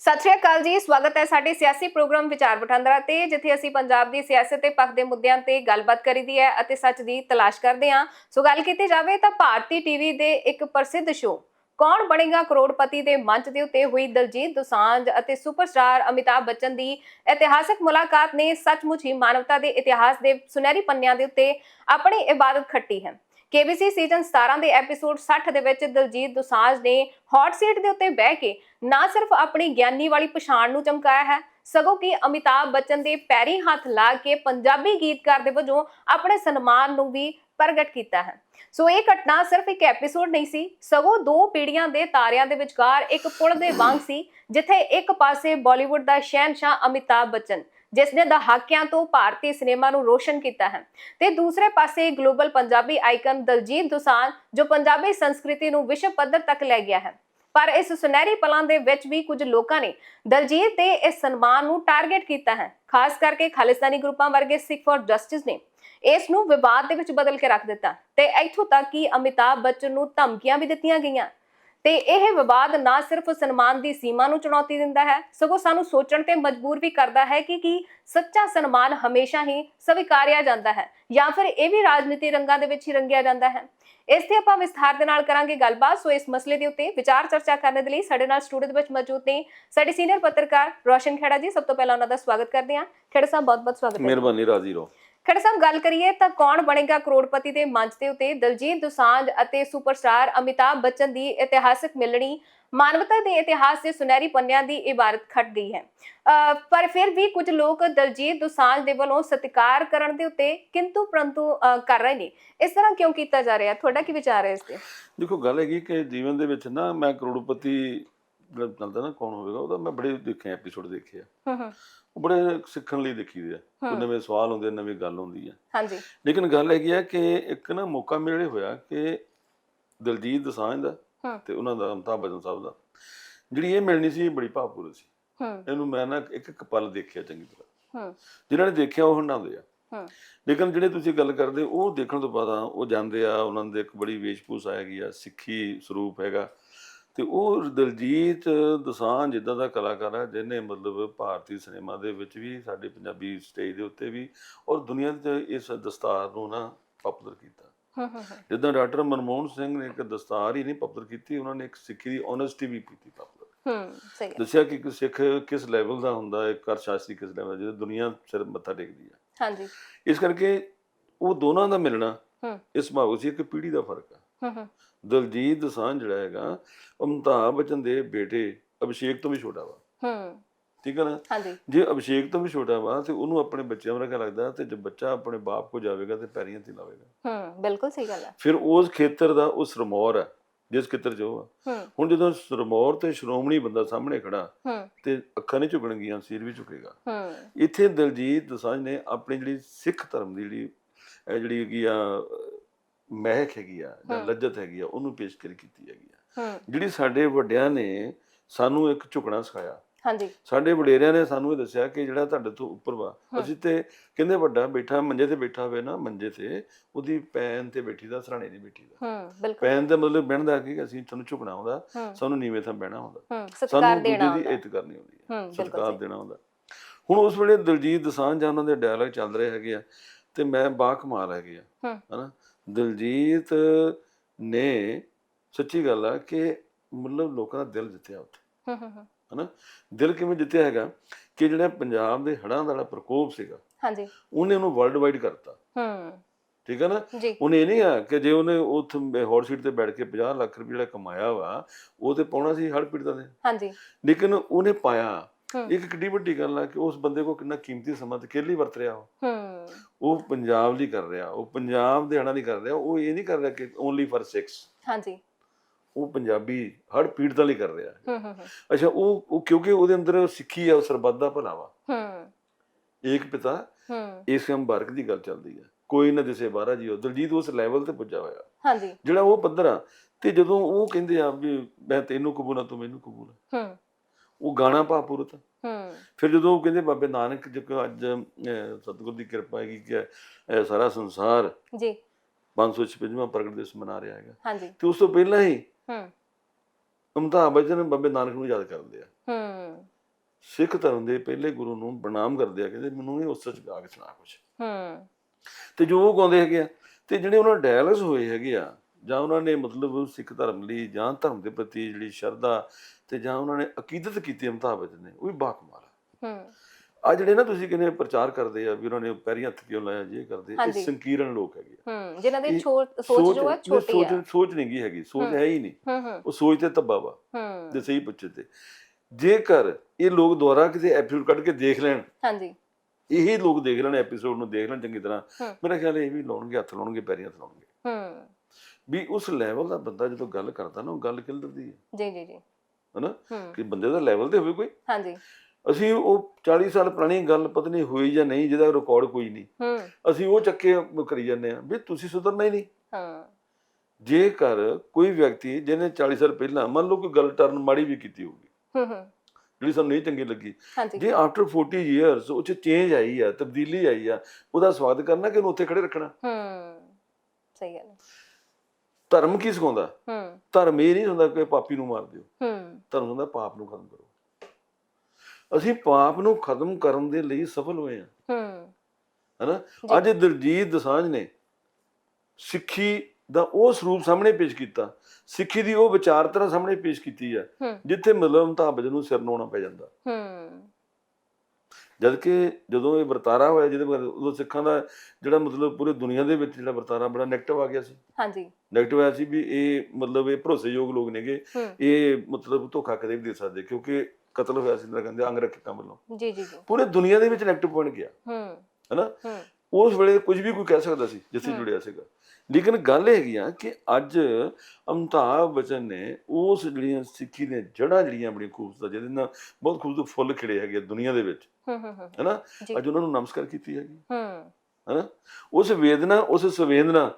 ਸਤਿ ਸ਼੍ਰੀ ਅਕਾਲ ਜੀ, ਸਵਾਗਤ ਹੈ ਸਾਡੇ ਸਿਆਸੀ ਪ੍ਰੋਗਰਾਮ ਵਿਚਾਰ ਵਟਾਂਦਰਾ ਤੇ, ਜਿੱਥੇ ਅਸੀਂ ਪੰਜਾਬ ਦੀ ਸਿਆਸਤ ਤੇ ਪੱਖ ਦੇ ਮੁੱਦਿਆਂ ਤੇ ਗੱਲਬਾਤ ਕਰੀਦੀ ਹੈ ਅਤੇ ਸੱਚ ਦੀ ਤਲਾਸ਼ ਕਰਦੇ ਹਾਂ। ਸੋ ਗੱਲ ਕੀਤੀ ਜਾਵੇ ਤਾਂ ਭਾਰਤੀ ਟੀਵੀ ਦੇ ਇੱਕ ਪ੍ਰਸਿੱਧ ਸ਼ੋਅ ਕੌਣ ਬਣੇਗਾ ਕਰੋੜਪਤੀ ਦੇ ਮੰਚ ਦੇ ਉੱਤੇ ਹੋਈ ਦਲਜੀਤ ਦੋਸਾਂਝ ਅਤੇ ਸੁਪਰਸਟਾਰ ਅਮਿਤਾਭ ਬੱਚਨ ਦੀ ਇਤਿਹਾਸਕ ਮੁਲਾਕਾਤ ਨੇ ਸੱਚਮੁੱਚ ਹੀ ਮਾਨਵਤਾ ਦੇ ਇਤਿਹਾਸ ਦੇ ਸੁਨਹਿਰੀ ਪੰਨਿਆਂ ਦੇ ਉੱਤੇ ਆਪਣੀ ਇਬਾਦਤ ਖੱਟੀ ਹੈ। KBC ਸੀਜ਼ਨ 17 ਦੇ ਐਪੀਸੋਡ 60 ਦੇ ਵਿੱਚ ਦਲਜੀਤ ਦੋਸਾਂਝ ਨੇ ਹੌਟ ਸੀਟ ਦੇ ਉੱਤੇ ਬਹਿ ਕੇ ਨਾ ਸਿਰਫ ਆਪਣੀ ਗਿਆਨੀ ਵਾਲੀ ਪਛਾਣ ਨੂੰ ਚਮਕਾਇਆ ਹੈ, ਸਗੋਂ ਕਿ ਅਮਿਤਾਭ ਬੱਚਨ ਦੇ ਪੈਰੀ ਹੱਥ ਲਾ ਕੇ ਪੰਜਾਬੀ ਗੀਤਕਾਰ ਦੇ ਵਜੋਂ ਆਪਣੇ ਸਨਮਾਨ ਨੂੰ ਵੀ ਪ੍ਰਗਟ ਕੀਤਾ ਹੈ। ਸੋ ਇਹ ਘਟਨਾ ਸਿਰਫ ਇੱਕ ਐਪੀਸੋਡ ਨਹੀਂ ਸੀ, ਸਗੋਂ ਦੋ ਪੀੜ੍ਹੀਆਂ ਦੇ ਤਾਰਿਆਂ ਦੇ ਵਿਚਕਾਰ ਇੱਕ ਪੁਲ ਦੇ ਵਾਂਗ ਸੀ, ਜਿੱਥੇ ਇੱਕ ਪਾਸੇ ਬਾਲੀਵੁੱਡ ਦਾ ਸ਼ਹਿਨशाह ਅਮਿਤਾਭ ਬੱਚਨ ਜਿਸ ਨੇ ਦਹਾਕਿਆਂ ਤੋਂ ਭਾਰਤੀ ਸਿਨੇਮਾ ਨੂੰ ਰੋਸ਼ਨ ਕੀਤਾ ਹੈ। ਤੇ ਦੂਸਰੇ ਪਾਸੇ ਗਲੋਬਲ ਪੰਜਾਬੀ ਆਈਕਨ ਦਲਜੀਤ ਦੋਸਾਂਝ, ਜੋ ਪੰਜਾਬੀ ਸੰਸਕ੍ਰਿਤੀ ਨੂੰ ਵਿਸ਼ਵ ਪੱਧਰ ਤੱਕ ਲੈ ਗਿਆ ਹੈ। ਪਰ ਇਸ ਸੁਨਹਿਰੀ ਪਲਾਂ ਦੇ ਵਿੱਚ ਵੀ ਕੁਝ ਲੋਕਾਂ ਨੇ ਦਲਜੀਤ ਦੇ ਇਸ ਸਨਮਾਨ ਨੂੰ ਟਾਰਗੇਟ ਕੀਤਾ ਹੈ। ਖਾਸ ਕਰਕੇ ਖਾਲਿਸਤਾਨੀ ਗਰੁੱਪਾਂ ਵਰਗੇ ਸਿੱਖ ਫॉर ਜਸਟਿਸ ਨੇ ਇਸ ਨੂੰ ਵਿਵਾਦ ਦੇ ਵਿੱਚ ਬਦਲ ਕੇ ਰੱਖ ਦਿੱਤਾ। ਤੇ ਇੱਥੋਂ ਤੱਕ ਕਿ ਅਮਿਤਾਭ ਬੱਚਨ ਨੂੰ ਧਮਕੀਆਂ ਵੀ ਦਿੱਤੀਆਂ ਗਈਆਂ। ਤੇ ਇਹ ਵਿਵਾਦ ਨਾ ਸਿਰਫ ਸਨਮਾਨ ਦੀ ਸੀਮਾ ਨੂੰ ਚੁਣੌਤੀ ਦਿੰਦਾ ਹੈ, ਸਗੋਂ ਸਾਨੂੰ ਸੋਚਣ ਤੇ ਮਜਬੂਰ ਵੀ ਕਰਦਾ ਹੈ ਕਿ ਕੀ ਸੱਚਾ ਸਨਮਾਨ ਹਮੇਸ਼ਾ ਹੀ ਸਵੀਕਾਰਿਆ ਜਾਂਦਾ ਹੈ ਜਾਂ ਫਿਰ ਇਹ ਵੀ ਰਾਜਨੀਤੀ ਰੰਗਾਂ ਦੇ ਵਿੱਚ ਹੀ ਰੰਗਿਆ ਜਾਂਦਾ ਹੈ। ਇਸ ਤੇ ਆਪਾਂ ਵਿਸਥਾਰ ਦੇ ਨਾਲ ਕਰਾਂਗੇ ਗੱਲਬਾਤ, ਸੋ ਇਸ ਮਸਲੇ ਦੇ ਉੱਤੇ ਵਿਚਾਰ ਚਰਚਾ ਕਰਨ ਦੇ ਲਈ ਸਾਡੇ ਨਾਲ ਸਟੂਡੀਓ ਦੇ ਵਿੱਚ ਮੌਜੂਦ ਨੇ ਸਾਡੇ ਸੀਨੀਅਰ ਪੱਤਰਕਾਰ ਰੋਸ਼ਨ ਖੇੜਾ ਜੀ, ਸਭ ਤੋਂ ਪਹਿਲਾਂ ਉਹਨਾਂ ਦਾ ਸਵਾਗਤ ਕਰਦੇ ਹਾਂ। ਖੇੜਾ ਸਾਹਿਬ ਬਹੁਤ ਬਹੁਤ ਸਵਾਗਤ ਹੈ। ਮਿਹਰਬਾਨੀ ਰਾਜ਼ੀ ਰਹੋ। ਖੜੇ ਸਾਹਿਬ ਗੱਲ ਕਰੀਏ ਤਾਂ ਕੌਣ ਬਣੇਗਾ ਕਰੋੜਪਤੀ ਦੇ ਮੰਚ ਦੇ ਉੱਤੇ? ਦਲਜੀਤ ਦੋਸਾਂਝ ਅਤੇ ਸੁਪਰਸਟਾਰ ਅਮਿਤਾਭ ਬੱਚਨ ਦੀ ਇਤਿਹਾਸਕ ਮਿਲਣੀ। ਮਾਨਵਤਾ ਦੇ ਇਤਿਹਾਸ ਦੇ ਸੁਨਹਿਰੀ ਪੰਨਿਆਂ ਦੀ ਇਬਾਰਤ ਖੱਟ ਗਈ ਹੈ। ਪਰ ਫਿਰ ਵੀ ਕੁਝ ਲੋਕ ਦਲਜੀਤ ਦੋਸਾਂਝ ਦੇ ਵੱਲੋਂ ਸਤਿਕਾਰ ਕਰਨ ਦੇ ਉੱਤੇ ਕਿੰਤੂ ਪਰੰਤੂ ਕਰ ਰਹੇ ਨੇ। ਇਸ ਤਰ੍ਹਾਂ ਕਿਉਂ ਕੀਤਾ ਜਾ ਰਿਹਾ? ਤੁਹਾਡਾ ਕੀ ਵਿਚਾਰ ਹੈ ਇਸ ਤੇ? ਦੇਖੋ ਗੱਲ ਹੈਗੀ ਕਿ ਜੀਵਨ ਦੇ ਵਿੱਚ ਨਾ ਮੈਂ ਕਰੋੜਪਤੀ ਜਿਹੜਾ ਚੱਲਦਾ ਨਾ ਕੌਣ ਹੋਵੇਗਾ? ਉਹਦਾ ਮੈਂ ਬੜੇ ਦੇਖੇ ਐਪੀਸੋਡ ਦੇਖੇ ਆ। ਹੂੰ ਹੂੰ ਉਹ ਬੜੇ ਸਿੱਖਣ ਲਈ ਦੇਖੀਦੇ ਆ। ਕੋਈ। ਨਵੇਂ ਸਵਾਲ ਹੁੰਦੇ ਨਵੀਂ ਗੱਲ ਹੁੰਦੀ ਆ। ਹਾਂਜੀ। ਲੇਕਿਨ ਗੱਲ ਹੈਗੀ ਆ ਕਿ ਇੱਕ ਨਾ ਮੌਕਾ ਮਿਲੇ ਹੋਇਆ ਕਿ ਦਲਜੀਤ ਦੋਸਾਂਝ ਦਾ। ਤੇ ਉਹਨਾਂ ਦਾ ਅਮਤਾਬ ਬਚਨ ਸਾਹਿਬ ਦਾ। ਜਿਹੜੀ ਇਹ ਮਿਲਣੀ ਸੀ ਬੜੀ ਭਾਵਪੂਰਨ ਸੀ। ਹੂੰ। ਇਹਨੂੰ ਮੈਂ ਨਾ ਇੱਕ ਇੱਕ ਪਲ ਦੇਖਿਆ ਚੰਗੀ ਤਰ੍ਹਾਂ। ਹੂੰ। ਜਿਨ੍ਹਾਂ ਨੇ ਦੇਖਿਆ ਉਹ ਹੰਡਾਉਂਦੇ ਆ। ਹੂੰ। ਲੇਕਿਨ ਜਿਹੜੇ ਤੁਸੀਂ ਗੱਲ ਕਰਦੇ ਉਹ ਦੇਖਣ ਤੋਂ ਬਾਅਦ ਉਹ ਜਾਂਦੇ ਆ ਉਹਨਾਂ ਦੇ ਇੱਕ ਬੜੀ ਵੇਸ਼ਭੂਸ਼ਾ ਹੈਗੀ ਆ ਸਿੱਖੀ ਸਰੂਪ ਹੈਗਾ। ਤੇ ਉਹ ਦਲਜੀਤ ਦੋਸਾਂਝ ਜਿੱਦਾਂ ਦਾ ਕਲਾਕਾਰ ਹੈ ਜਿਹਨੇ ਮਤਲਬ ਭਾਰਤੀ ਸਿਨੇਮਾ ਦੇ ਵਿੱਚ ਵੀ ਸਾਡੇ ਪੰਜਾਬੀ ਸਟੇਜ ਦੇ ਉੱਤੇ ਵੀ ਔਰ ਦੁਨੀਆ ਦੇ ਇਸ ਦਸਤਾਰ ਨੂੰ ਨਾ ਪਪੂਲਰ ਕੀਤਾ। ਹੂੰ ਹੂੰ ਹੂੰ, ਜਿੱਦਾਂ ਡਾਕਟਰ ਮਨਮੋਹਨ ਸਿੰਘ ਨੇ ਇੱਕ ਦਸਤਾਰ ਹੀ ਨਹੀਂ ਪਪੂਲਰ ਕੀਤੀ ਉਹਨਾਂ ਨੇ ਇੱਕ ਸਿੱਖੀ ਦੀ ਓਨੈਸਟੀ ਵੀ ਕੀਤੀ ਪਪੂਲਰ ਹੂੰ ਸਹੀ ਹੈ ਦੱਸਿਆ ਕਿ ਇੱਕ ਸਿੱਖ ਕਿਸ ਲੈਵਲ ਦਾ ਹੁੰਦਾ ਹੈ ਕਰ ਸ਼ਾਸਤਰੀ ਕਿਸ ਲੈਵਲ ਦਾ ਜਦੋਂ ਦੁਨੀਆ ਸਿਰ ਮੱਥਾ ਟੇਕਦੀ ਹੈ। ਹਾਂਜੀ। ਇਸ ਕਰਕੇ ਉਹ ਦੋਨਾਂ ਦਾ ਮਿਲਣਾ ਹੂੰ। ਇਸ ਭਾਵ ਸੀ ਇੱਕ ਪੀੜ੍ਹੀ ਦਾ ਫ਼ਰਕ ਆ। ਹੂੰ ਹੂੰ ਦਲਜੀਤ ਦੋਸਾਂਝ ਜਿਹੜਾ ਹੈਗਾ ਅਮਿਤਾਭ ਬੱਚਨ ਦੇ ਬੇਟੇ ਅਭਿਸ਼ੇਕ ਤੋਂ ਵੀ ਛੋਟਾ ਵਾ। ਹੂੰ। ਠੀਕ ਹੈ ਨਾ? ਹਾਂਜੀ। ਜੇ ਅਭਿਸ਼ੇਕ ਤੋਂ ਵੀ ਛੋਟਾ ਵਾ ਤੇ ਉਹਨੂੰ ਆਪਣੇ ਬੱਚਿਆਂ ਵਰਗਾ ਲੱਗਦਾ ਤੇ ਜੇ ਬੱਚਾ ਆਪਣੇ ਬਾਪ ਕੋ ਜਾਵੇਗਾ ਤੇ ਪੈਰੀਆਂ ਤੇ ਲਾਵੇਗਾ। ਹੂੰ ਬਿਲਕੁਲ ਸਹੀ ਗੱਲ ਹੈ ਫਿਰ ਉਸ ਖੇਤਰ ਦਾ ਉਹ ਸਰਮੌਰ ਹੈ ਜਿਸ ਖੇਤਰ ਉਹ ਆ। ਹੂੰ। ਹੁਣ ਜਦੋਂ ਸਰਮੌਰ ਤੇ ਸ਼੍ਰੋਮਣੀ ਬੰਦਾ ਸਾਹਮਣੇ ਖੜਾ ਹੂੰ। ਤੇ ਅੱਖਾਂ ਨਹੀਂ ਝੁਕਣਗੀਆਂ ਸਿਰ ਵੀ ਝੁਕੇਗਾ। ਹੂੰ। ਇੱਥੇ ਦਲਜੀਤ ਦੋਸਾਂਝ ਨੇ ਆਪਣੀ ਜਿਹੜੀ ਸਿੱਖ ਧਰਮ ਦੀ ਜਿਹੜੀ ਇਹ ਜਿਹੜੀ ਹੈਗੀ ਆ ਮਹਿਕ ਹੈਗੀ ਆ ਜਾਂ। ਲੱਜਤ ਹੈਗੀ ਆ ਉਹਨੂੰ ਪੇਸ਼ਕਸ਼ ਕੀਤੀ ਹੈਗੀ ਆ। ਜਿਹੜੀ ਸਾਡੇ ਵੱਡਿਆਂ ਨੇ ਸਾਨੂੰ ਇੱਕ ਝੁਕਣਾ ਸਿਖਾਇਆ। ਹਾਂਜੀ। ਸਾਡੇ ਵਡੇਰਿਆਂ ਨੇ ਸਾਨੂੰ ਇਹ ਦੱਸਿਆ ਕਿ ਜਿਹੜਾ ਤੁਹਾਡੇ ਤੋਂ ਉੱਪਰ ਵਾ। ਅਸੀਂ ਤੇ ਕਹਿੰਦੇ ਵੱਡਾ ਬੈਠਾ ਮੰਜੇ ਤੇ ਬੈਠਾ ਹੋਵੇ ਨਾ ਮੰਜੇ ਤੇ ਉਹਦੀ ਪੈਨ ਤੇ ਬੈਠੀ ਦਾ ਸਰਾਣੇ ਨਹੀਂ ਬੈਠੀ ਦਾ। ਹੂੰ ਬਿਲਕੁਲ। ਪੈਨ ਦਾ ਮਤਲਬ ਬਹਿਣ ਕਿ ਅਸੀਂ ਤੁਹਾਨੂੰ ਝੁਕਣਾ ਹੁੰਦਾ ਸਾਨੂੰ ਨੀਵੇਂ ਥਾਂ ਬਹਿਣਾ ਹੁੰਦਾ ਸਾਨੂੰ ਦੇਣਾ ਦੂਜੇ ਦੀ ਇੱਜ਼ਤ ਕਰਨੀ ਹੁੰਦੀ ਹੈ ਸਤਿਕਾਰ। ਦੇਣਾ ਹੁੰਦਾ ਹੁਣ ਉਸ ਵੇਲੇ ਦਲਜੀਤ ਦੋਸਾਂਝ ਜਾਂ ਉਹਨਾਂ ਦੇ ਡਾਇਲੌਗ ਚੱਲ ਰਹੇ ਹੈਗੇ ਆ ਤੇ ਮੈਂ ਬਾ ਕਮਾਲ ਹੈਗੇ ਆ ਹੂੰ। ਹਨਾ? ਦਲਜੀਤ ਨੇ ਸੱਚੀ ਗੱਲ ਆ ਕਿ ਮਤਲਬ ਲੋਕਾਂ ਦਾ ਦਿਲ ਜਿੱਤਿਆ ਉੱਥੇ। ਹੂੰ ਹੂੰ ਹੂੰ ਦਿਲ ਕਿਵੇਂ ਜਿੱਤਿਆ ਹੈਗਾ ਕਿ ਜਿਹੜਾ ਪੰਜਾਬ ਦੇ ਹੜ੍ਹਾਂ ਦਾ ਜਿਹੜਾ ਪ੍ਰਕੋਪ ਸੀਗਾ ਹਾਂਜੀ। ਉਹਨੇ ਉਹਨੂੰ ਵਰਲਡ ਵਾਈਡ ਕਰਤਾ। ਹੂੰ ਠੀਕ ਹੈ ਨਾ? ਉਹਨੇ ਇਹ ਨਹੀਂ ਆ ਕਿ ਜੇ ਉਹਨੇ ਉੱਥੇ ਹੌਟ ਸੀਟ ਤੇ ਬੈਠ ਕੇ 50 ਲੱਖ ਰੁਪਏ ਜਿਹੜਾ ਕਮਾਇਆ ਵਾ ਉਹ ਤੇ ਪਾਉਣਾ ਸੀ ਹੜ੍ਹ ਪੀੜਤਾਂ ਦੇ। ਹਾਂਜੀ। ਲੇਕਿਨ ਉਹਨੇ ਪਾਇਆ। ਇੱਕ ਕਿੱਡੀ ਵੱਡੀ ਗੱਲ ਆ ਕਿ ਉਸ ਬੰਦੇ ਕੋ ਕਿੰਨਾ ਕੀਮਤੀ ਸਮਾਂ ਤੇ ਕਿਹਲੀ ਵਰਤ ਰਿਹਾ ਉਹ। ਹੂੰ ਉਹ ਪੰਜਾਬ ਲਈ ਕਰ ਰਿਹਾ ਉਹ ਪੰਜਾਬ ਦੇ ਹੜ੍ਹਾਂ ਲਈ ਕਰ ਰਿਹਾ ਉਹ ਇਹ ਨਹੀਂ ਕਰ ਰਿਹਾ ਕਿ ਓਨਲੀ ਫॉर 6 ਹਾਂਜੀ। ਉਹ ਪੰਜਾਬੀ ਹੜ ਪੀੜਤਾਂ ਲਈ ਕਰ ਰਿਹਾ। ਹੂੰ ਹੂੰ ਹੂੰ। ਅੱਛਾ ਉਹ ਉਹ ਕਿਉਂਕਿ ਉਹਦੇ ਅੰਦਰ ਸਿੱਖੀ ਆ ਉਹ ਸਰਬੱਤ ਦਾ ਭਲਾ ਵਾ। ਹੂੰ। ਏਕ ਪਿਤਾ ਹੂੰ। ਇਸ ਅੰਬਰਕ ਦੀ ਗੱਲ ਚੱਲਦੀ ਹੈ ਕੋਈ ਨਾ ਦਿਸੇ ਬਾਹਰਾ ਜੀਓ ਦਲਜੀਤ ਉਸ ਲੈਵਲ ਤੇ ਪੁੱਜਾ ਹੋਇਆ। ਹਾਂਜੀ। ਜਿਹੜਾ ਉਹ ਪੱਧਰ ਆ ਤੇ ਜਦੋਂ ਉਹ ਕਹਿੰਦੇ ਆ ਵੀ ਮੈਂ ਤੈਨੂੰ ਕਬੂਲ ਆ ਤੂੰ ਮੈਨੂੰ ਕਬੂਲ ਆ। ਹੂੰ। ਉਹ ਗਾਣਾ ਭਾਪੂਰਤ ਹੂੰ। ਫਿਰ ਜਦੋਂ ਉਹ ਕਹਿੰਦੇ ਬਾਬੇ ਨਾਨਕ ਜੀ ਕੋ ਅੱਜ ਸਤਿਗੁਰ ਦੀ ਕਿਰਪਾ ਹੈਗੀ ਕਿ ਇਹ ਸਾਰਾ ਸੰਸਾਰ ਜੀ। 556ਵਾਂ ਪ੍ਰਗਟ ਦਿਵਸ ਮਨਾ ਰਿਹਾ ਹੈਗਾ। ਹਾਂਜੀ। ਤੇ ਉਸ ਤੋਂ ਪਹਿਲਾਂ ਹੀ ਹੂੰ। ਅਮਿਤਾਭ ਬੱਚਨ ਬਾਬੇ ਨਾਨਕ ਨੂੰ ਯਾਦ ਕਰਦੇ ਆ ਹੂੰ। ਸਿੱਖ ਧਰਮ ਦੇ ਪਹਿਲੇ ਗੁਰੂ ਨੂੰ ਬਨਾਮ ਕਰਦੇ ਆ ਕਹਿੰਦੇ ਮੈਨੂੰ ਨਹੀਂ ਉਸ ਸੱਚ ਗਾ ਕੇ ਸੁਣਾ ਕੁਛ। ਹੂੰ। ਤੇ ਜੋ ਉਹ ਗਾਉਂਦੇ ਹੈਗੇ ਆ ਤੇ ਜਿਹੜੇ ਉਹਨਾਂ ਡਾਇਲੌਗਸ ਹੋਏ ਹੈਗੇ ਆ ਜਾਂ ਉਹਨਾਂ ਨੇ ਮਤਲਬ ਸਿੱਖ ਧਰਮ ਲਈ ਜਾਂ ਧਰਮ ਦੇ ਪ੍ਰਤੀ ਜਿਹੜੀ ਸ਼ਰਧਾ ਤੇ ਜਾਂ ਉਹਨਾਂ ਨੇ ਅਕੀਦਤ ਕੀਤੀ ਬੱਚਨ ਨੇ ਉਹ ਵੀ ਬਾਕਮਾਲ ਆ। ਹੂੰ। ਆ ਜਿਹੜੇ ਨਾ ਤੁਸੀਂ ਕਹਿੰਦੇ ਪ੍ਰਚਾਰ ਕਰਦੇ ਆ ਵੀ ਉਹਨਾਂ ਨੇ ਪੈਰੀ ਹੱਥ ਕਿਉਂ ਲਾਇਆ ਜੇ ਕਰਦੇ। ਇਹ ਸੰਕੀਰਨ ਲੋਕ ਹੈਗੇ ਹੂੰ ਜਿਨ੍ਹਾਂ ਦੀ ਸੋਚ ਜੋ ਹੈ ਛੋਟੀ ਸੋਚ ਹੈ ਸੋਚ ਨਹੀਂ ਗਈ ਹੈਗੀ ਸੋਚ ਹੂੰ। ਹੈ ਹੀ ਨਹੀਂ। ਹੂੰ ਹੂੰ। ਉਹ ਸੋਚ ਤੇ ਧੱਬਾ ਵਾ ਹੂੰ। ਜੇ ਸਹੀ ਪੁੱਛੇ ਤੇ। ਜੇਕਰ ਇਹ ਲੋਕ ਦੁਬਾਰਾ ਕਿਸੇ ਐਪੀਸੋਡ ਕੱਢ ਕੇ ਦੇਖ ਲੈਣ ਹਾਂਜੀ। ਇਹੀ ਲੋਕ ਦੇਖ ਲੈਣ ਐਪੀਸੋਡ ਨੂੰ ਦੇਖ ਲੈਣ ਚੰਗੀ ਤਰ੍ਹਾਂ ਹੂੰ। ਮੇਰਾ ਖਿਆਲ ਹੈ ਇਹ ਵੀ ਲਾਉਣਗੇ ਹੱਥ ਲਾਉਣਗੇ ਪੈਰੀ ਹੱਥ ਲਾਉਣਗੇ। ਹੂੰ। ਵੀ ਉਸ ਲੈਵਲ ਦਾ ਬੰਦਾ ਜਦੋਂ ਗੱਲ ਕਰਦਾ ਨਾ ਉਹ ਗੱਲ ਕਿਲਦਰਦੀ ਹੈ? ਜੀ ਜੀ ਜੀ। ਹਨਾ? ਕਿ ਬੰਦੇ ਦਾ ਲੈਵਲ ਤੇ ਹੋਵੇ ਕੋਈ? ਹਾਂਜੀ। ਅਸੀਂ ਉਹ 40 ਸਾਲ ਪੁਰਾਣੀ ਗੱਲ ਪਤਾ ਨਹੀਂ ਹੋਈ ਜਾਂ ਨਹੀਂ ਜਿਹਦਾ ਰਿਕਾਰਡ ਕੋਈ ਨਹੀਂ। ਹੂੰ। ਅਸੀਂ ਉਹ ਚੱਕੇ ਕਰੀ ਜਾਂਦੇ ਆ ਵੀ ਤੁਸੀਂ ਸੁਧਰਨਾ ਹੀ ਨਹੀਂ। ਹਾਂ। ਜੇਕਰ ਕੋਈ ਵਿਅਕਤੀ ਜਿਹਨੇ 40 ਸਾਲ ਪਹਿਲਾਂ ਮੰਨ ਲਓ ਕੋਈ ਗੱਲ ਟਰਨ ਮਾੜੀ ਵੀ ਕੀਤੀ ਹੋਊਗੀ। ਹੂੰ ਹੂੰ। ਜਿਹੜੀ ਸਾਨੂੰ ਨਹੀਂ ਚੰਗੀ ਲੱਗੀ। ਜੇ ਆਫਟਰ 40 ਇਅਰਸ ਉਹ ਚ ਚੇਂਜ ਆਈ ਆ ਤਬਦੀਲੀ ਆਈ ਆ ਉਹਦਾ ਸਵਾਗਤ ਕਰਨਾ ਕਿ ਉਹਨੂੰ ਉੱਥੇ ਖੜੇ ਰੱਖਣਾ? ਹੂੰ। ਸਹੀ ਗੱਲ। ਧਰਮ ਕੀ ਸਿਖਾਉਂਦਾ? ਹੂੰ। ਧਰਮ ਇਹ ਨਹੀਂ ਹੁੰਦਾ ਕਿ ਪਾਪੀ ਨੂੰ ਮਾਰ ਦਿਓ। ਹੂੰ। ਧਰਮ ਹੁੰਦਾ ਪਾਪ ਨੂੰ ਖਤਮ ਕਰੋ। ਅਸੀਂ ਪਾਪ ਨੂੰ ਖਤਮ ਕਰਨ ਦੇ ਲਈ ਸਫਲ ਹੋਏ ਹਾਂ। ਹੂੰ। ਹਨਾ। ਅੱਜ ਦਲਜੀਤ ਦਸਾਂਝ ਨੇ ਸਿੱਖੀ ਦਾ ਉਹ ਸਰੂਪ ਸਾਹਮਣੇ ਪੇਸ਼ ਕੀਤਾ। ਸਿੱਖੀ ਦੀ ਉਹ ਵਿਚਾਰਧਾਰਾ ਸਾਹਮਣੇ ਪੇਸ਼ ਕੀਤੀ ਆ। ਹੂੰ। ਜਿੱਥੇ ਮਤਲਬ ਅਮਿਤਾਭ ਬੱਚਨ ਨੂੰ ਸਿਰ ਨਵਾਉਣਾ ਪੈ ਜਾਂਦਾ। ਹੂੰ। ਜਦ ਕਿ ਜਦੋਂ ਇਹ ਵਰਤਾਰਾ ਹੋਇਆ ਜਿਹਦੇ ਬਾਰੇ ਉਦੋਂ ਸਿੱਖਾਂ ਦਾ ਜਿਹੜਾ ਮਤਲਬ ਪੂਰੇ ਦੁਨੀਆ ਦੇ ਵਿੱਚ ਜਿਹੜਾ ਵਰਤਾਰਾ ਬੜਾ ਨੈਗੇਟਿਵ ਆ ਗਿਆ ਸੀ। ਹਾਂਜੀ। ਨੈਗੇਟਿਵ ਆਇਆ ਸੀ ਵੀ ਇਹ ਮਤਲਬ ਇਹ ਭਰੋਸੇਯੋਗ ਲੋਕ ਨੇਗੇ। ਇਹ ਮਤਲਬ ਧੋਖਾ ਕਦੇ ਵੀ ਦੇ ਸਕਦੇ ਕਿਉਂਕਿ ਕਤਲ ਹੋਇਆ ਸੀ ਇੰਦਰਾ ਗਾਂਧੀ ਅੰਗ ਰੱਖਿਆ ਵੱਲੋਂ। ਜੀ ਜੀ ਜੀ। ਪੂਰੇ ਦੁਨੀਆ ਦੇ ਵਿੱਚ ਨੈਗੇਟਿਵ ਪੁਆਇੰਟ ਗਿਆ। ਹੂੰ। ਹਨਾ? ਉਸ ਵੇਲੇ ਕੁਝ ਵੀ ਕੋਈ ਕਹਿ ਸਕਦਾ ਸੀ ਜਿੱਥੇ ਹਮ। ਜੁੜਿਆ ਸੀਗਾ। ਲੇਕਿਨ ਗੱਲ ਇਹ ਹੈਗੀ ਆ ਕਿ ਅੱਜ ਅਮਿਤਾਭ ਬਚਨ ਨੇ ਉਸ ਜਿਹੜੀਆਂ ਸਿੱਖੀ ਦੀਆਂ ਜੜ੍ਹਾਂ ਜਿਹੜੀਆਂ ਬੜੀਆਂ ਖੂਬਸੂਰਤ ਜਿਹਦੇ ਨਾਲ ਬਹੁਤ ਖੂਬਸੂਰਤ ਫੁੱਲ ਖਿੜੇ ਹੈਗੇ ਦੁਨੀਆ ਦੇ ਵਿੱਚ। ਹੂੰ ਹੂੰ ਹੂੰ। ਹੈਨਾ? ਅੱਜ ਉਹਨਾਂ ਨੂੰ ਨਮਸਕਾਰ ਕੀਤੀ ਹੈਗੀ। ਹੂੰ। ਹੈਨਾ? ਉਸ ਵੇਦਨਾ ਉਸ ਸੰਵੇਦਨਾ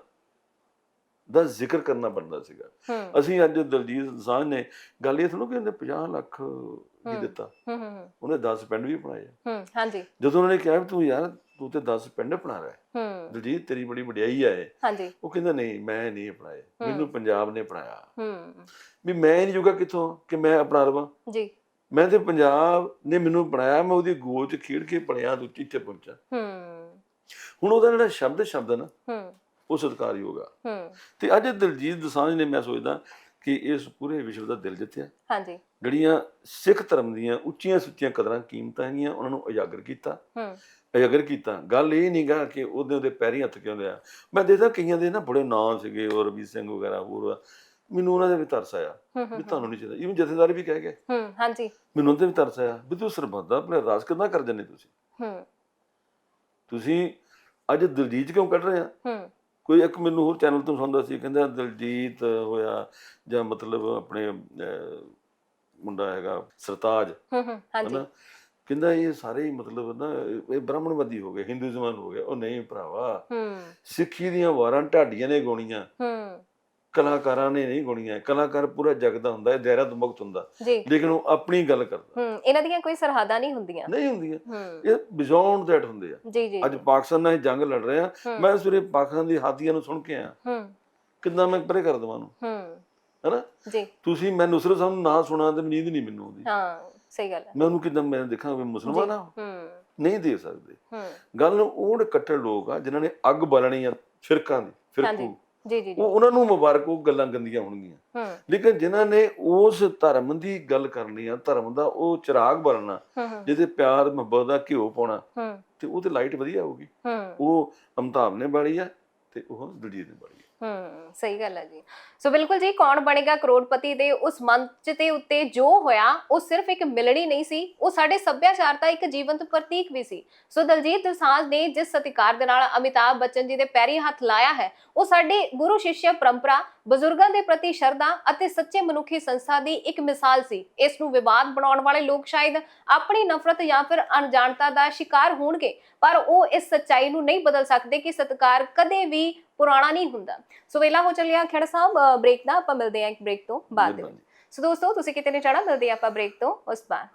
ਦਾ ਜ਼ਿਕਰ ਕਰਨਾ ਬਣਦਾ ਸੀਗਾ। ਅਸੀਂ ਅੱਜ ਦਲਜੀਤ ਦੋਸਾਂਝ ਨੇ ਗੱਲ ਇਹ ਥੋੜਾ ਕਿ ਉਹਨੇ 50 ਲੱਖ ਹਮ। ਦਿੱਤਾ। ਹੂੰ ਹੂੰ ਉਹਨੇ 10 ਪਿੰਡ ਵੀ ਬਣਾਏ ਹਾਂਜੀ। ਜਦੋਂ ਉਹਨਾਂ ਨੇ ਕਿਹਾ ਵੀ ਤੂੰ ਯਾਰ ਤੂੰ ਤੇ 10 ਪਿੰਡ ਬਣਾ ਰਿਹਾ ਹੂੰ। ਦਲਜੀਤ ਤੇਰੀ ਬੜੀ ਵਡਿਆਈ ਆ ਇਹ। ਹਾਂਜੀ। ਉਹ ਕਹਿੰਦਾ ਨਹੀਂ ਮੈਂ ਨਹੀਂ ਅਪਣਾਏ। ਮੈਨੂੰ ਪੰਜਾਬ ਨੇ ਅਪਣਾਇਆ। ਹੂੰ। ਵੀ ਮੈਂ ਨਹੀਂ ਜੁਗਾ ਕਿੱਥੋਂ ਕਿ ਮੈਂ ਅਪਣਾ ਲਵਾਂ ਜੀ। ਮੈਂ ਤੇ ਪੰਜਾਬ ਨੇ ਮੈਨੂੰ ਅਪਣਾਇਆ ਮੈਂ ਉਹਦੀ ਗੋਦ 'ਚ ਖੇਡ ਕੇ ਪੜਿਆ ਤੂੰ ਇੱਥੇ ਪਹੁੰਚਾ। ਹੂੰ। ਹੁਣ ਉਹਦਾ ਜਿਹੜਾ ਸ਼ਬਦ ਸ਼ਬਦ ਹੈ ਨਾ ਹੂੰ। ਉਹ ਸਤਿਕਾਰਯੋਗ ਆ। ਹੂੰ। ਤੇ ਅੱਜ ਦਲਜੀਤ ਦੋਸਾਂਝ ਨੇ ਮੈਂ ਸੋਚਦਾ ਕਿ ਇਸ ਪੂਰੇ ਵਿਸ਼ਵ ਦਾ ਦਿਲ ਜਿੱਤਿਆ। ਹਾਂਜੀ। ਜਿਹੜੀਆਂ ਸਿੱਖ ਧਰਮ ਦੀਆਂ ਉੱਚੀਆਂ ਸੁੱਚੀਆਂ ਕਦਰਾਂ ਕੀਮਤਾਂ ਹੈਗੀਆਂ ਉਹਨਾਂ ਨੂੰ ਉਜਾਗਰ ਕੀਤਾ। ਹੂੰ। ਉਜਾਗਰ ਕੀਤਾ। ਗੱਲ ਇਹ ਨਹੀਂਗਾ ਕਿ ਉਹਦੇ ਉਹਦੇ ਪੈਰੀਂ ਹੱਥ ਕਿਉਂ ਲਿਆ? ਮੈਂ ਦੇਖਦਾ ਕਈਆਂ ਦੇ ਨਾ ਬੜੇ ਨਾਂ ਸੀਗੇ ਔਰ ਰਵੀ ਸਿੰਘ ਵਗੈਰਾ ਹੋਰ ਮੈਨੂੰ ਉਹਨਾਂ ਦੇ ਵੀ ਤਰਸ ਆਇਆ ਵੀ ਤੁਹਾਨੂੰ ਨਹੀਂ ਚਾਹੀਦਾ। ਇਵਨ ਜਥੇਦਾਰ ਵੀ ਕਹਿ ਗਏ। ਹੂੰ ਹਾਂਜੀ। ਮੈਨੂੰ ਉਹਦੇ ਵੀ ਤਰਸ ਆਇਆ ਵੀ ਤੂੰ ਸਰਬੱਤ ਦਾ ਆਪਣੇ ਰਾਜ ਕਿੱਦਾਂ ਕਰ ਜੰਨੇ ਤੁਸੀਂ? ਹੂੰ। ਤੁਸੀਂ ਅੱਜ ਦਲਜੀਤ ਕਿਉਂ ਕੱਢ ਰਹੇ ਆ? ਹੂੰ। ਕੋਈ ਇੱਕ ਮੈਨੂੰ ਹੋਰ ਚੈਨਲ ਤੋਂ ਸੁਣਦਾ ਸੀ ਕਹਿੰਦਾ ਦਲਜੀਤ ਹੋਇਆ ਜਾਂ ਮਤਲਬ ਆਪਣੇ ਮੁੰਡਾ ਹੈਗਾ ਸਰਤਾਜ ਹੂੰ ਹੂੰ ਹਾਂਜੀ। ਕਹਿੰਦਾ ਇਹ ਸਾਰੇ ਹੀ ਮਤਲਬ ਨਾ ਇਹ ਬ੍ਰਾਹਮਣਵਾਦੀ ਹੋ ਗਏ ਹਿੰਦੂਇਜ਼ਮ ਹੋ ਗਏ ਉਹ ਨਹੀਂ ਭਰਾਵਾ ਸਿੱਖੀ ਦੀਆਂ ਵਾਰਾਂ ਢਾਡੀਆਂ ਨੇ ਗਾਉਣੀਆਂ। ਹੂੰ। ਕਲਾਕਾਰਾਂ ਨੇ ਨਹੀਂ ਗਾਉਣੀਆਂ। ਕਲਾਕਾਰ ਪੂਰਾ ਜਗਦਾ ਹੁੰਦਾ ਹੈ ਦਾਇਰਾ ਤੋਂ ਮੁਕਤ ਹੁੰਦਾ। ਲੇਕਿਨ ਉਹ ਆਪਣੀ ਗੱਲ ਕਰਦਾ। ਇਹਨਾਂ ਦੀਆਂ ਕੋਈ ਸਰਹੱਦਾਂ ਨਹੀਂ ਹੁੰਦੀਆਂ। ਨਹੀਂ ਹੁੰਦੀਆਂ। ਇਹ ਬਿਯੋਂਡ ਦੈਟ ਹੁੰਦੇ ਆ। ਜੀ ਜੀ। ਅੱਜ ਪਾਕਿਸਤਾਨ ਨਾਲ ਜੰਗ ਲੜ ਰਹੇ ਆ। ਮੈਂ ਸਵੇਰੇ ਪਾਕਿਸਤਾਨ ਦੀ ਹਾਥੀਆਂ ਨੂੰ ਸੁਣ ਕੇ ਹੂੰ। ਕਿੰਨਾ ਮੈਂ ਪਰੇ ਕਰ ਦਵਾਂ ਨੂੰ ਹੂੰ। ਹੈਨਾ? ਜੀ। ਤੁਸੀਂ ਮੈਂ ਨੁਸਰਤ ਸਾਹਿਬ ਨੂੰ ਨਾ ਸੁਣਾ ਤੇ ਨੀਂਦ ਨਹੀਂ ਮੈਨੂੰ ਆਉਂਦੀ। ਹਾਂ। ਸਹੀ ਗੱਲ ਹੈ। ਮੈਂ ਉਹਨੂੰ ਕਿਦਾਂ ਮੈਂ ਦੇਖਾਂ ਵੀ ਮੁਸਲਮਾਨ ਆ ਹੂੰ। ਨਹੀਂ ਦੇ ਸਕਦੇ। ਹੂੰ। ਗੱਲ ਉਹ ਕੱਟੜ ਲੋਕ ਆ ਜਿਨ੍ਹਾਂ ਨੇ ਅੱਗ ਬਾਲਣੀ ਆ ਫਿਰਕਾਂ ਦੀ ਫਿਰਕੂ। ਜੀ ਜੀ ਉਹ ਉਹਨਾਂ ਨੂੰ ਮੁਬਾਰਕ ਉਹ ਗੱਲਾਂ ਗੰਦੀਆਂ ਹੋਣਗੀਆਂ। ਲੇਕਿਨ ਜਿਨ੍ਹਾਂ ਨੇ ਉਸ ਧਰਮ ਦੀ ਗੱਲ ਕਰਨੀ ਆ ਧਰਮ ਦਾ ਉਹ ਚਿਰਾਗ ਬਲਣਾ ਜਿਹਦੇ ਪਿਆਰ ਮੁਹੱਬਤ ਦਾ ਘਿਓ ਪਾਉਣਾ ਤੇ ਉਹ ਤੇ ਲਾਈਟ ਵਧੀਆ ਆਊਗੀ ਹੂੰ। ਉਹ ਅਮਤਾਬ ਨੇ ਬਾਲੀ ਆ ਤੇ ਉਹ ਦਲਜੀਤ ਨੇ ਬਾਲੀ ਆ। ਹੂੰ ਸਹੀ ਗੱਲ ਹੈ ਜੀ। ਸੋ ਬਿਲਕੁਲ ਜੀ, ਕੌਣ ਬਣੇਗਾ ਕਰੋੜਪਤੀ ਦੇ ਉਸ ਮੰਚ ਤੇ ਉੱਤੇ ਜੋ ਹੋਇਆ, ਉਹ ਸਿਰਫ ਇੱਕ ਮਿਲਣੀ ਨਹੀਂ ਸੀ, ਉਹ ਸਾਡੇ ਸੱਭਿਆਚਾਰ ਦਾ ਇੱਕ ਜੀਵੰਤ ਪ੍ਰਤੀਕ ਵੀ ਸੀ। ਸੋ ਦਲਜੀਤ ਦੋਸਾਂਝ ਨੇ ਜਿਸ ਸਤਿਕਾਰ ਦੇ ਨਾਲ ਅਮਿਤਾਭ ਬੱਚਨ ਜੀ ਦੇ ਪੈਰੀ ਹੱਥ ਲਾਇਆ ਹੈ, ਉਹ ਸਾਡੇ ਗੁਰੂ ਸ਼ਿਸ਼ਯ ਪਰੰਪਰਾ ਬਜ਼ੁਰਗਾਂ ਦੇ ਪ੍ਰਤੀ ਸ਼ਰਧਾ ਅਤੇ ਸੱਚੇ ਮਨੁੱਖੀ ਸੰਸਥਾ ਦੀ ਇੱਕ ਮਿਸਾਲ ਸੀ। ਇਸ ਨੂੰ ਵਿਵਾਦ ਬਣਾਉਣ ਵਾਲੇ ਲੋਕ ਸ਼ਾਇਦ ਆਪਣੀ ਨਫ਼ਰਤ ਜਾਂ ਫਿਰ ਅਣਜਾਣਤਾ ਦਾ ਸ਼ਿਕਾਰ ਹੋਣਗੇ ਪਰ ਉਹ ਇਸ ਸੱਚਾਈ ਨੂੰ ਨਹੀਂ ਬਦਲ ਸਕਦੇ ਕਿ ਸਤਿਕਾਰ ਕਦੇ ਵੀ ਪੁਰਾਣਾ ਨਹੀਂ ਹੁੰਦਾ। ਸੋ ਵੇਲਾ ਹੋ ਚੱਲਿਆ ਖੇੜਾ ਸਾਹਿਬ ਬ੍ਰੇਕ ਦਾ। ਆਪਾਂ ਮਿਲਦੇ ਹਾਂ ਇੱਕ ਬ੍ਰੇਕ ਤੋਂ ਬਾਅਦ। ਸੋ ਦੋਸਤੋ ਤੁਸੀਂ ਕਿਤੇ ਨਹੀਂ ਜਾਣਾ ਮਿਲਦੇ ਆਪਾਂ ਬ੍ਰੇਕ ਤੋਂ ਉਸ ਬਾਅਦ।